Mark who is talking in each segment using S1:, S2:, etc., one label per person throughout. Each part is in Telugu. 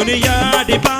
S1: துணியாடி பா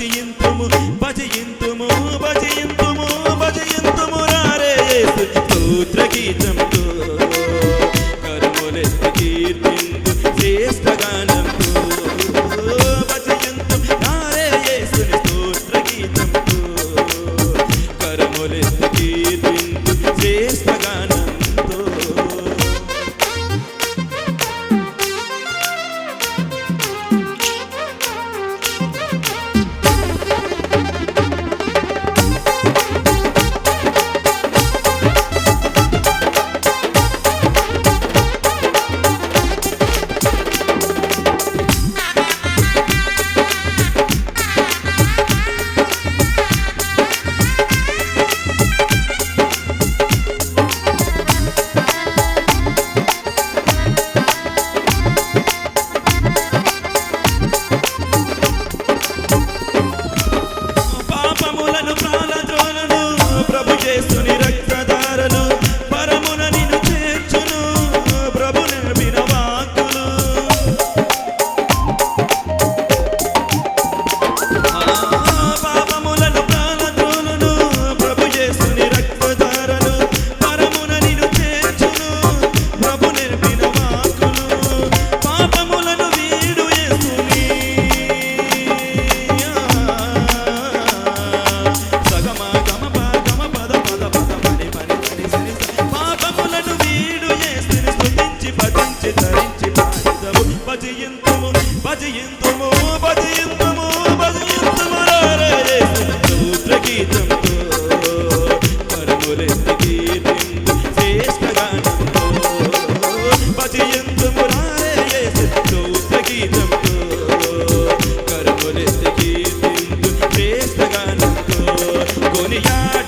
S1: భజయింతుము భజయింతుము భజయింతుము భజయింతుము రారే స్తోత్ర గీత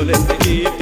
S1: పూలెత్తికి